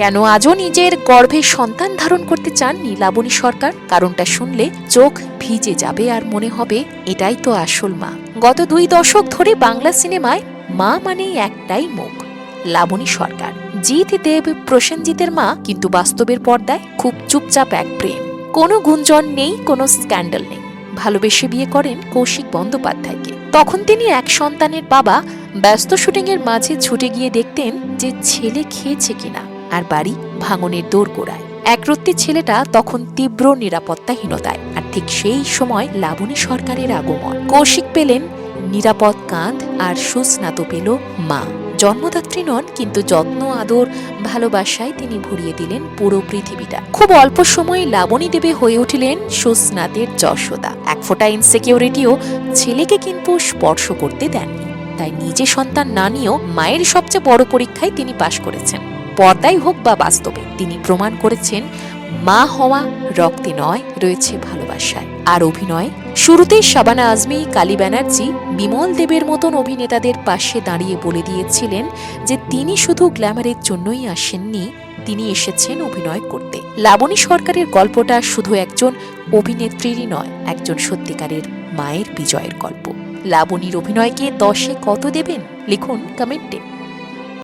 কেন আজও নিজের গর্ভে সন্তান ধারণ করতে চাননি লাবণী সরকার? কারণটা শুনলে চোখ ভিজে যাবে আর মনে হবে, এটাই তো আসল মা। গত দুই দশক ধরে বাংলা সিনেমায় মা মানেই একটাই মুখ, লাবণী সরকার। জিৎ, দেব, প্রসেনজিতের মা কিন্তু বাস্তবের পর্দায় খুব চুপচাপ এক প্রেম। কোনো গুঞ্জন নেই, কোনো স্ক্যান্ডাল নেই। ভালোবেসে বিয়ে করেন কৌশিক বন্দ্যোপাধ্যায়কে। তখন তিনি এক সন্তানের বাবা, ব্যস্ত শুটিংয়ের মাঝে ছুটে গিয়ে দেখতেন যে ছেলে খেয়েছে কিনা। আর বাড়ি ভাঙনের দোরগোড়ায়। একরত্তি ছেলেটা তখন তীব্র নিরাপত্তাহীনতায়, আর ঠিক সেই সময় লাবণী সরকারের আগমন। কৌশিক পেলেন নিরাপদ কাঁধ আর সুস্নাত পেল মা। জন্মদাত্রী নন, কিন্তু যত্ন, আদর, ভালোবাসায় তিনি ভরিয়ে দিলেন পুরো পৃথিবীটা। খুব অল্প সময়ে লাবণী দেবে হয়ে উঠলেন সুস্নাতের যশোদা। এক ফোঁটা ইনসিকিউরিটিও ছেলেকে কিন্তু স্পর্শ করতে দেননি। তাই নিজে সন্তান না নিয়েও মায়ের সবচেয়ে বড় পরীক্ষায় তিনি পাশ করেছেন। পর্দায় হোক বা বাস্তবে, তিনি প্রমাণ করেছেন, মা হওয়া রক্তে নয়, রয়েছে ভালোবাসায়। আর অভিনয়? শুরুতেই শাবানা আজমি, কালী ব্যানার্জি, বিমল দেবের মতন অভিনেতাদের পাশে দাঁড়িয়ে বলে দিয়েছিলেন যে তিনি শুধু গ্ল্যামারের জন্যই আসেননি, তিনি এসেছেন অভিনয় করতে। লাবণী সরকারের গল্পটা শুধু একজন অভিনেত্রীরই নয়, একজন সত্যিকারের মায়ের বিজয়ের গল্প। লাবণীর অভিনয়কে দশে কত দেবেন? লিখুন কমেন্টে।